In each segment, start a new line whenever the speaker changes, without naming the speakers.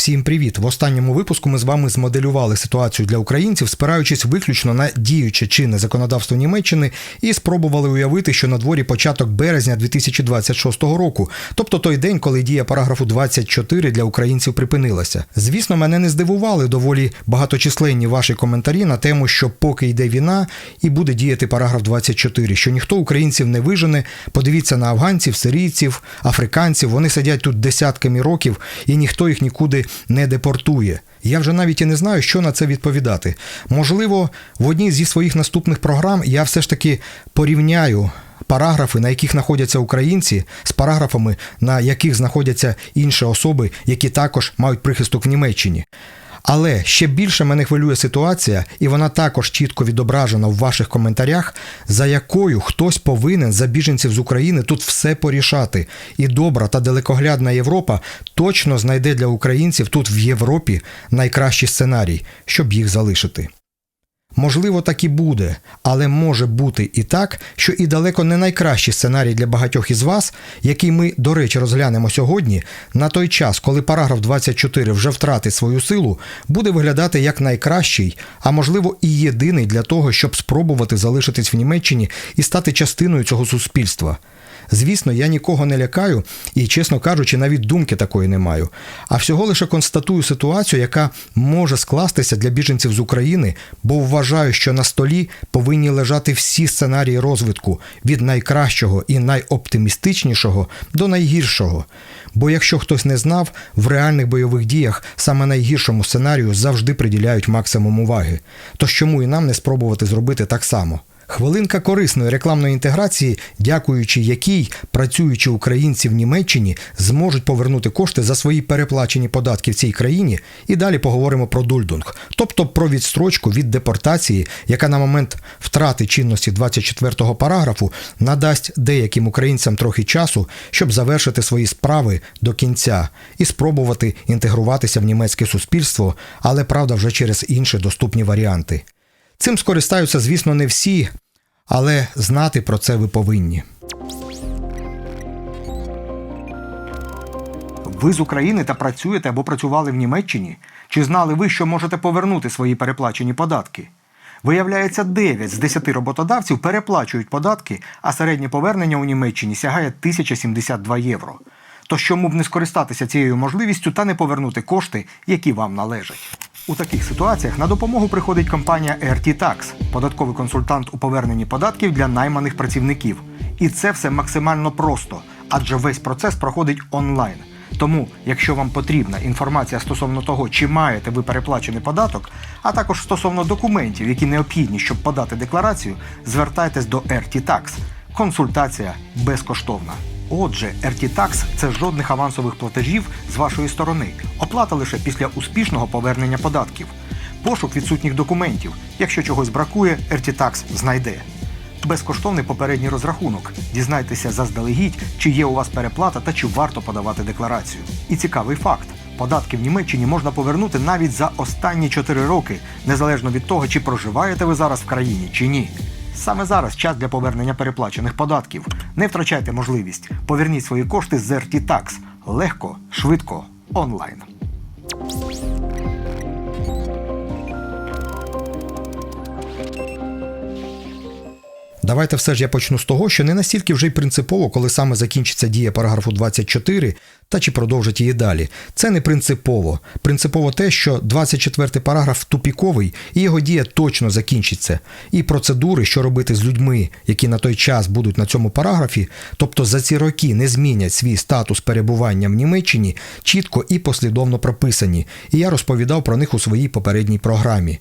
Всім привіт! В останньому випуску ми з вами змоделювали ситуацію для українців, спираючись виключно на діюче чинне законодавство Німеччини, і спробували уявити, що на дворі початок березня 2026 року, тобто той день, коли дія параграфу 24 для українців припинилася. Звісно, мене не здивували доволі багаточисленні ваші коментарі на тему, що поки йде війна і буде діяти параграф 24, що ніхто українців не вижене. Подивіться на афганців, сирійців, африканців. Вони сидять тут десятками років, і ніхто їх нікуди не депортує. Я вже навіть і не знаю, що на це відповідати. Можливо, в одній зі своїх наступних програм я все ж таки порівняю. Параграфи, на яких знаходяться українці, з параграфами, на яких знаходяться інші особи, які також мають прихисток в Німеччині. Але ще більше мене хвилює ситуація, і вона також чітко відображена в ваших коментарях, за якою хтось повинен за біженців з України тут все порішати. І добра та далекоглядна Європа точно знайде для українців тут в Європі найкращий сценарій, щоб їх залишити. Можливо, так і буде, але може бути і так, що і далеко не найкращий сценарій для багатьох із вас, який ми, до речі, розглянемо сьогодні, на той час, коли параграф 24 вже втратить свою силу, буде виглядати як найкращий, а можливо і єдиний для того, щоб спробувати залишитись в Німеччині і стати частиною цього суспільства. Звісно, я нікого не лякаю і, чесно кажучи, навіть думки такої не маю. А всього лише констатую ситуацію, яка може скластися для біженців з України, бо вважаю, що на столі повинні лежати всі сценарії розвитку від найкращого і найоптимістичнішого до найгіршого. Бо якщо хтось не знав, в реальних бойових діях саме найгіршому сценарію завжди приділяють максимум уваги. Тож чому і нам не спробувати зробити так само? Хвилинка корисної рекламної інтеграції, дякуючи якій працюючі українці в Німеччині зможуть повернути кошти за свої переплачені податки в цій країні. І далі поговоримо про дульдунг, тобто про відстрочку від депортації, яка на момент втрати чинності 24-го параграфу надасть деяким українцям трохи часу, щоб завершити свої справи до кінця і спробувати інтегруватися в німецьке суспільство, але правда вже через інші доступні варіанти. Цим скористаються, звісно, не всі, але знати про це ви повинні. Ви з України та працюєте або працювали в Німеччині? Чи знали ви, що можете повернути свої переплачені податки? Виявляється, 9 з 10 роботодавців переплачують податки, а середнє повернення у Німеччині сягає 1072 євро. Тож чому б не скористатися цією можливістю та не повернути кошти, які вам належать? У таких ситуаціях на допомогу приходить компанія RT Tax, податковий консультант у поверненні податків для найманих працівників. І це все максимально просто, адже весь процес проходить онлайн. Тому, якщо вам потрібна інформація стосовно того, чи маєте ви переплачений податок, а також стосовно документів, які необхідні, щоб подати декларацію, звертайтесь до RT Tax. Консультація безкоштовна. Отже, RT-Tax – це жодних авансових платежів з вашої сторони. Оплата лише після успішного повернення податків. Пошук відсутніх документів. Якщо чогось бракує, RT-Tax знайде. Безкоштовний попередній розрахунок. Дізнайтеся заздалегідь, чи є у вас переплата та чи варто подавати декларацію. І цікавий факт: податки в Німеччині можна повернути навіть за останні 4 роки, незалежно від того, чи проживаєте ви зараз в країні чи ні. Саме зараз час для повернення переплачених податків. Не втрачайте можливість. Поверніть свої кошти з RT Tax. Легко, швидко, онлайн. Давайте все ж я почну з того, що не настільки вже й принципово, коли саме закінчиться дія параграфу 24, та чи продовжить її далі. Це не принципово. Принципово те, що 24 параграф тупіковий і його дія точно закінчиться. І процедури, що робити з людьми, які на той час будуть на цьому параграфі, тобто за ці роки не змінять свій статус перебування в Німеччині, чітко і послідовно прописані. І я розповідав про них у своїй попередній програмі.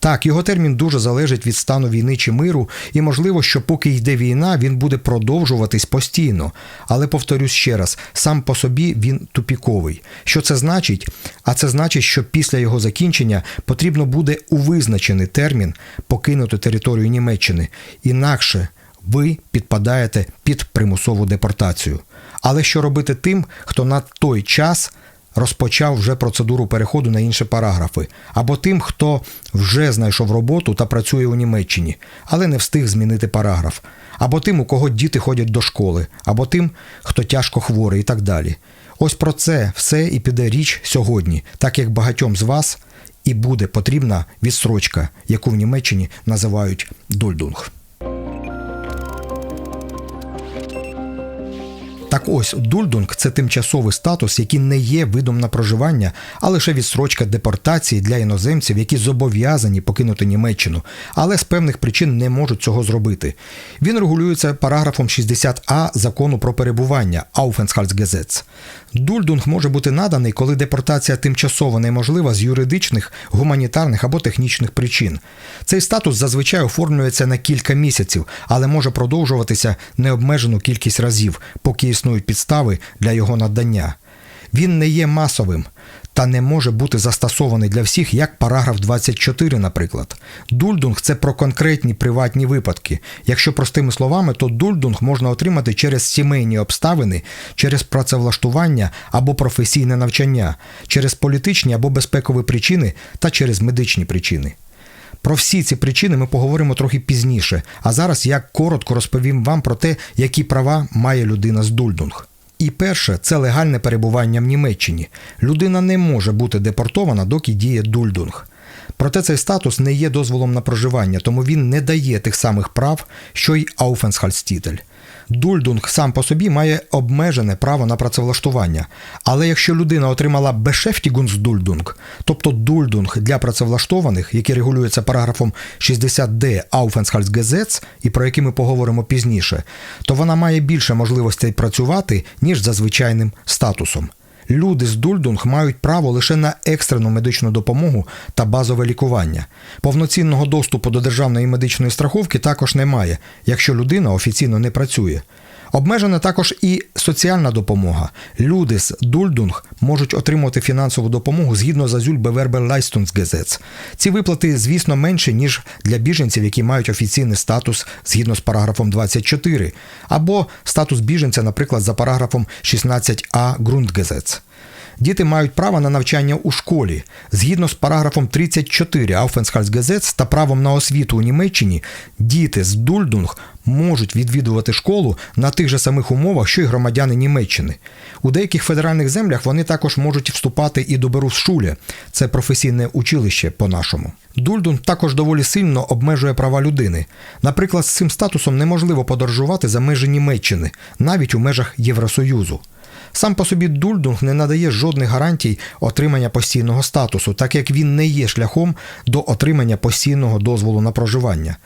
Так, його термін дуже залежить від стану війни чи миру, і можливо, що поки йде війна, він буде продовжуватись постійно. Але повторюсь ще раз, сам по собі він тупіковий. Що це значить? А це значить, що після його закінчення потрібно буде у визначений термін покинути територію Німеччини. Інакше ви підпадаєте під примусову депортацію. Але що робити тим, хто на той час розпочав вже процедуру переходу на інші параграфи, або тим, хто вже знайшов роботу та працює у Німеччині, але не встиг змінити параграф, або тим, у кого діти ходять до школи, або тим, хто тяжко хворий і так далі. Ось про це все і піде річ сьогодні, так як багатьом з вас і буде потрібна відстрочка, яку в Німеччині називають дульдунг. Так ось дульдунг це тимчасовий статус, який не є видом на проживання, а лише відстрочка депортації для іноземців, які зобов'язані покинути Німеччину, але з певних причин не можуть цього зробити. Він регулюється параграфом 60а закону про перебування Aufenthaltsgesetz. Дульдунг може бути наданий, коли депортація тимчасово неможлива з юридичних, гуманітарних або технічних причин. Цей статус зазвичай оформлюється на кілька місяців, але може продовжуватися необмежену кількість разів, поки існують підстави для його надання. Він не є масовим та не може бути застосований для всіх, як параграф 24, наприклад. Дульдунг це про конкретні приватні випадки. Якщо простими словами, то дульдунг можна отримати через сімейні обставини, через працевлаштування або професійне навчання, через політичні або безпекові причини та через медичні причини. Про всі ці причини ми поговоримо трохи пізніше, а зараз я коротко розповім вам про те, які права має людина з дульдунг. І перше це легальне перебування в Німеччині. Людина не може бути депортована, доки діє дульдунг. Проте цей статус не є дозволом на проживання, тому він не дає тих самих прав, що й Ауфенсхальстітель. Дульдунг сам по собі має обмежене право на працевлаштування. Але якщо людина отримала Бешефтігунсдульдунг, тобто дульдунг для працевлаштованих, який регулюється параграфом 60d Aufenthaltsgesetz, і про який ми поговоримо пізніше, то вона має більше можливостей працювати, ніж за звичайним статусом. Люди з дульдунг мають право лише на екстрену медичну допомогу та базове лікування. Повноцінного доступу до державної медичної страховки також немає, якщо людина офіційно не працює. Обмежена також і соціальна допомога. Люди з дульдунг можуть отримувати фінансову допомогу згідно з Азюль Лайстунсгезец. Ці виплати, звісно, менші, ніж для біженців, які мають офіційний статус згідно з параграфом 24, або статус біженця, наприклад, за параграфом 16а Grundgesetz. Діти мають право на навчання у школі. Згідно з параграфом 34 Aufenthaltsgesetz та правом на освіту у Німеччині, діти з Дульдунг можуть відвідувати школу на тих же самих умовах, що й громадяни Німеччини. У деяких федеральних землях вони також можуть вступати і до Берufsschule – це професійне училище по-нашому. Дульдунг також доволі сильно обмежує права людини. Наприклад, з цим статусом неможливо подорожувати за межі Німеччини, навіть у межах Євросоюзу. Сам по собі дульдунг не надає жодних гарантій отримання постійного статусу, так як він не є шляхом до отримання постійного дозволу на проживання.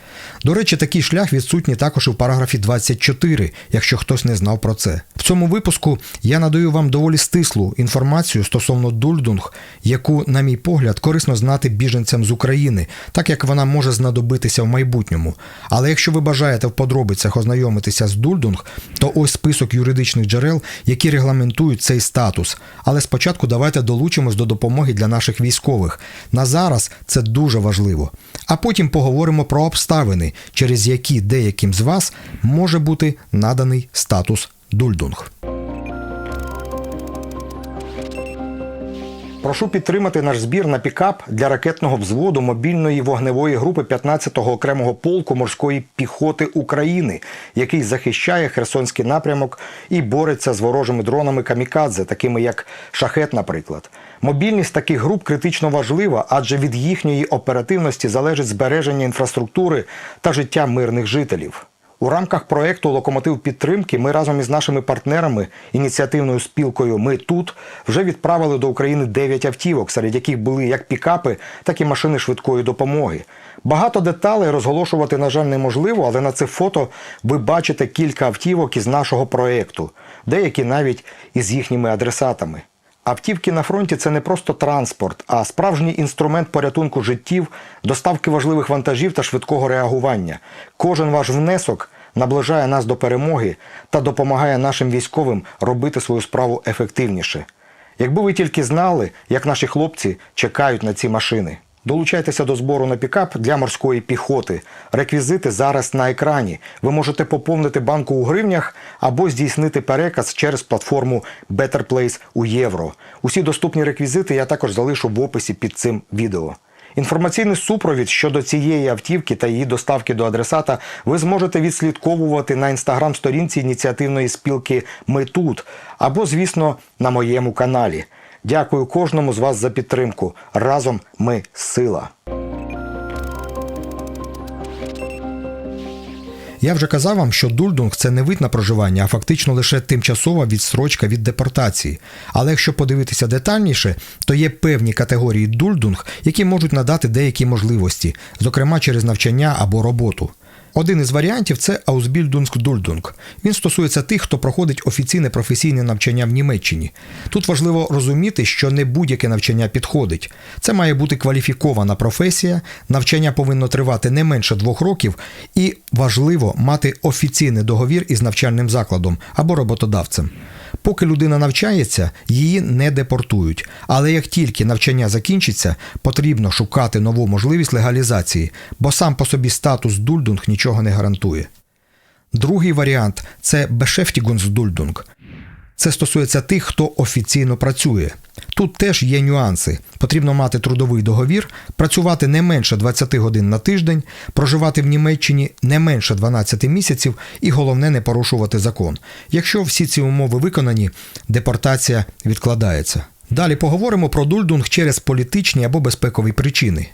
До речі, такий шлях відсутній також і в параграфі 24, якщо хтось не знав про це. В цьому випуску я надаю вам доволі стислу інформацію стосовно дульдунг, яку, на мій погляд, корисно знати біженцям з України, так як вона може знадобитися в майбутньому. Але якщо ви бажаєте в подробицях ознайомитися з дульдунг, то ось список юридичних джерел, які регламентують регламентують цей статус. Але спочатку давайте долучимось до допомоги для наших військових. На зараз це дуже важливо. А потім поговоримо про обставини, через які деяким з вас може бути наданий статус дульдунг. Прошу підтримати наш збір на пікап для ракетного взводу мобільної вогневої групи 15-го окремого полку морської піхоти України, який захищає Херсонський напрямок і бореться з ворожими дронами камікадзе, такими як шахет, наприклад. Мобільність таких груп критично важлива, адже від їхньої оперативності залежить збереження інфраструктури та життя мирних жителів. У рамках проекту Локомотив підтримки ми разом із нашими партнерами, ініціативною спілкою Ми тут вже відправили до України 9 автівок, серед яких були як пікапи, так і машини швидкої допомоги. Багато деталей розголошувати, на жаль, неможливо, але на це фото ви бачите кілька автівок із нашого проекту, деякі навіть із їхніми адресатами. Автівки на фронті це не просто транспорт, а справжній інструмент порятунку життів, доставки важливих вантажів та швидкого реагування. Кожен ваш внесок наближає нас до перемоги та допомагає нашим військовим робити свою справу ефективніше. Якби ви тільки знали, як наші хлопці чекають на ці машини. Долучайтеся до збору на пікап для морської піхоти. Реквізити зараз на екрані. Ви можете поповнити банку у гривнях або здійснити переказ через платформу Better у євро. Усі доступні реквізити я також залишу в описі під цим відео. Інформаційний супровід щодо цієї автівки та її доставки до адресата ви зможете відслідковувати на інстаграм-сторінці ініціативної спілки Ми тут або, звісно, на моєму каналі. Дякую кожному з вас за підтримку. Разом ми сила. Я вже казав вам, що дульдунг це не вид на проживання, а фактично лише тимчасова відстрочка від депортації. Але якщо подивитися детальніше, то є певні категорії дульдунг, які можуть надати деякі можливості, зокрема через навчання або роботу. Один із варіантів це Ausbildungsduldung. Він стосується тих, хто проходить офіційне професійне навчання в Німеччині. Тут важливо розуміти, що не будь-яке навчання підходить. Це має бути кваліфікована професія, навчання повинно тривати не менше двох років, і важливо мати офіційний договір із навчальним закладом або роботодавцем. Поки людина навчається, її не депортують. Але як тільки навчання закінчиться, потрібно шукати нову можливість легалізації, бо сам по собі статус дульдунг нічого не гарантує. Другий варіант це Beschäftigungsduldung. Це стосується тих, хто офіційно працює. Тут теж є нюанси. Потрібно мати трудовий договір, працювати не менше 20 годин на тиждень, проживати в Німеччині не менше 12 місяців і головне не порушувати закон. Якщо всі ці умови виконані, депортація відкладається. Далі поговоримо про дульдунг через політичні або безпекові причини.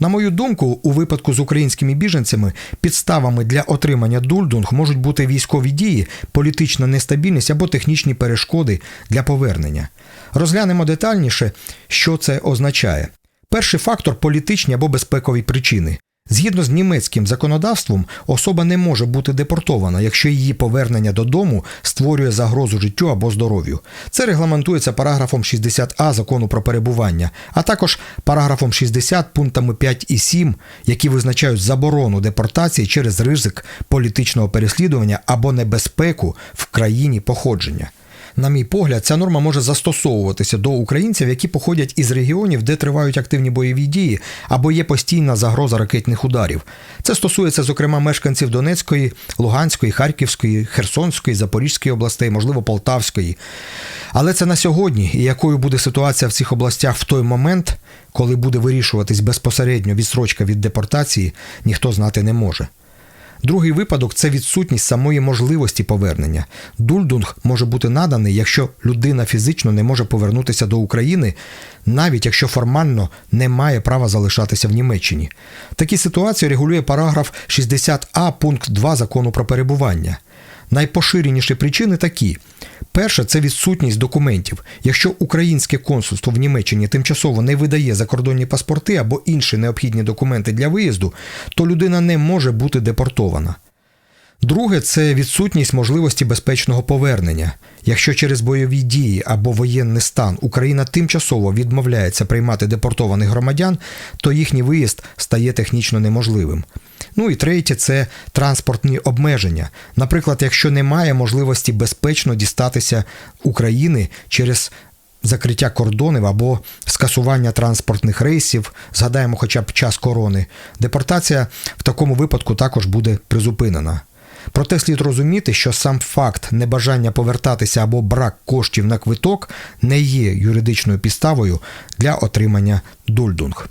На мою думку, у випадку з українськими біженцями підставами для отримання дульдунг можуть бути військові дії, політична нестабільність або технічні перешкоди для повернення. Розглянемо детальніше, що це означає. Перший фактор політичні або безпекові причини. Згідно з німецьким законодавством, особа не може бути депортована, якщо її повернення додому створює загрозу життю або здоров'ю. Це регламентується параграфом 60а закону про перебування, а також параграфом 60 пунктами 5 і 7, які визначають заборону депортації через ризик політичного переслідування або небезпеку в країні походження. На мій погляд, ця норма може застосовуватися до українців, які походять із регіонів, де тривають активні бойові дії або є постійна загроза ракетних ударів. Це стосується, зокрема, мешканців Донецької, Луганської, Харківської, Херсонської, Запорізької областей, можливо, Полтавської. Але це на сьогодні, і якою буде ситуація в цих областях в той момент, коли буде вирішуватись безпосередньо відсрочка від депортації, ніхто знати не може. Другий випадок це відсутність самої можливості повернення. Дульдунг може бути наданий, якщо людина фізично не може повернутися до України, навіть якщо формально не має права залишатися в Німеччині. Такі ситуації регулює параграф 60а пункт 2 закону про перебування. Найпоширеніші причини такі: перше це відсутність документів. Якщо українське консульство в Німеччині тимчасово не видає закордонні паспорти або інші необхідні документи для виїзду, то людина не може бути депортована. Друге це відсутність можливості безпечного повернення. Якщо через бойові дії або воєнний стан Україна тимчасово відмовляється приймати депортованих громадян, то їхній виїзд стає технічно неможливим. Ну і третє це транспортні обмеження. Наприклад, якщо немає можливості безпечно дістатися України через закриття кордонів або скасування транспортних рейсів, згадаємо хоча б час корони, депортація в такому випадку також буде призупинена. Проте слід розуміти, що сам факт небажання повертатися або брак коштів на квиток не є юридичною підставою для отримання дульдунг.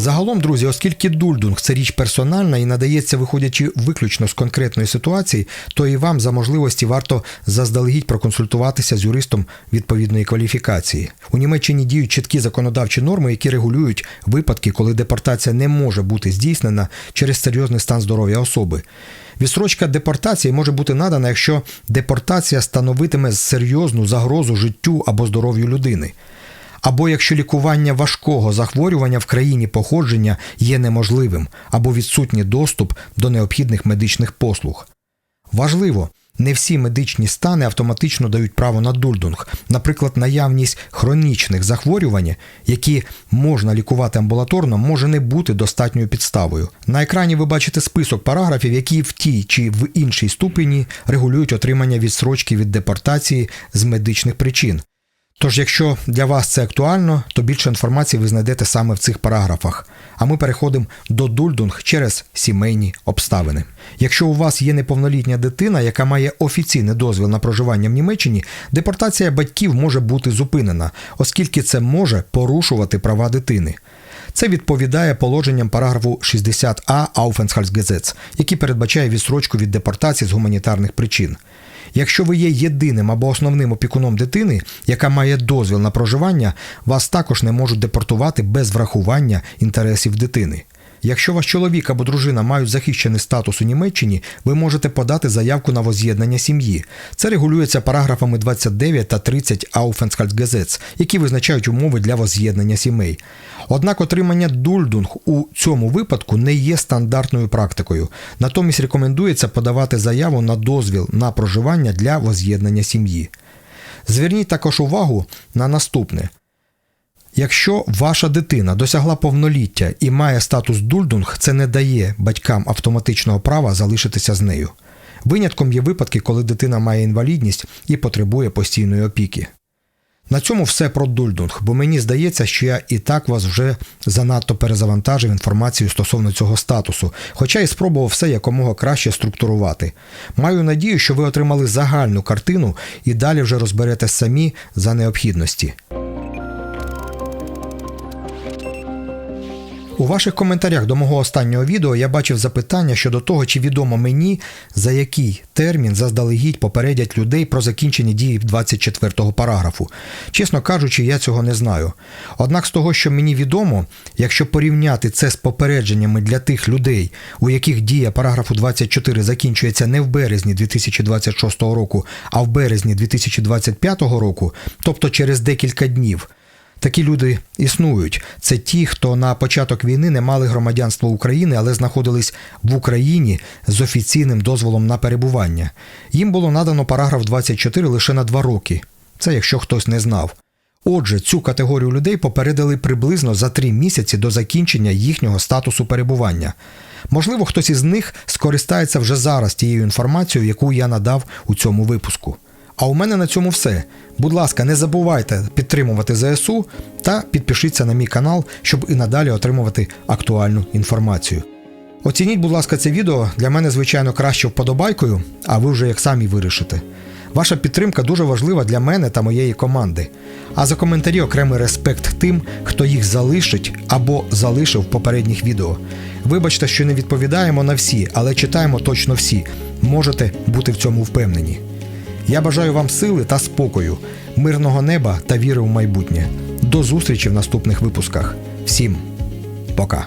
Загалом, друзі, оскільки дульдунг це річ персональна і надається, виходячи виключно з конкретної ситуації, то і вам за можливості варто заздалегідь проконсультуватися з юристом відповідної кваліфікації. У Німеччині діють чіткі законодавчі норми, які регулюють випадки, коли депортація не може бути здійснена через серйозний стан здоров'я особи. Відсрочка депортації може бути надана, якщо депортація становитиме серйозну загрозу життю або здоров'ю людини або якщо лікування важкого захворювання в країні походження є неможливим, або відсутній доступ до необхідних медичних послуг. Важливо, не всі медичні стани автоматично дають право на дульдунг, наприклад, наявність хронічних захворювань, які можна лікувати амбулаторно, може не бути достатньою підставою. На екрані ви бачите список параграфів, які в тій чи в іншій ступені регулюють отримання відсрочки від депортації з медичних причин. Тож, якщо для вас це актуально, то більше інформації ви знайдете саме в цих параграфах. А ми переходимо до дульдунг через сімейні обставини. Якщо у вас є неповнолітня дитина, яка має офіційний дозвіл на проживання в Німеччині, депортація батьків може бути зупинена, оскільки це може порушувати права дитини. Це відповідає положенням параграфу 60а Aufenthaltsgesetz, який передбачає відсрочку від депортації з гуманітарних причин. Якщо ви є єдиним або основним опікуном дитини, яка має дозвіл на проживання, вас також не можуть депортувати без врахування інтересів дитини. Якщо ваш чоловік або дружина мають захищений статус у Німеччині, ви можете подати заявку на воз'єднання сім'ї. Це регулюється параграфами 29 та 30 Aufenthaltsgesetz, які визначають умови для воз'єднання сімей. Однак отримання дульдунг у цьому випадку не є стандартною практикою. Натомість рекомендується подавати заяву на дозвіл на проживання для воз'єднання сім'ї. Зверніть також увагу на наступне. Якщо ваша дитина досягла повноліття і має статус дульдунг, це не дає батькам автоматичного права залишитися з нею. Винятком є випадки, коли дитина має інвалідність і потребує постійної опіки. На цьому все про дульдунг, бо мені здається, що я і так вас вже занадто перезавантажив інформацією стосовно цього статусу, хоча і спробував все якомога краще структурувати. Маю надію, що ви отримали загальну картину і далі вже розберетесь самі за необхідності. У ваших коментарях до мого останнього відео я бачив запитання щодо того, чи відомо мені, за який термін заздалегідь попередять людей про закінчення дії 24 параграфу. Чесно кажучи, я цього не знаю. Однак з того, що мені відомо, якщо порівняти це з попередженнями для тих людей, у яких дія параграфу 24 закінчується не в березні 2026 року, а в березні 2025 року, тобто через декілька днів. Такі люди існують. Це ті, хто на початок війни не мали громадянства України, але знаходились в Україні з офіційним дозволом на перебування. Їм було надано параграф 24 лише на два роки. Це якщо хтось не знав. Отже, цю категорію людей попередили приблизно за три місяці до закінчення їхнього статусу перебування. Можливо, хтось із них скористається вже зараз тією інформацією, яку я надав у цьому випуску. А у мене на цьому все. Будь ласка, не забувайте підтримувати ЗСУ та підпишіться на мій канал, щоб і надалі отримувати актуальну інформацію. Оцініть, будь ласка, це відео для мене, звичайно, краще вподобайкою, а ви вже як самі вирішите. Ваша підтримка дуже важлива для мене та моєї команди. А за коментарі окремий респект тим, хто їх залишить або залишив в попередніх відео. Вибачте, що не відповідаємо на всі, але читаємо точно всі. Можете бути в цьому впевнені. Я бажаю вам сили та спокою, мирного неба та віри в майбутнє. До зустрічі в наступних випусках. Всім пока!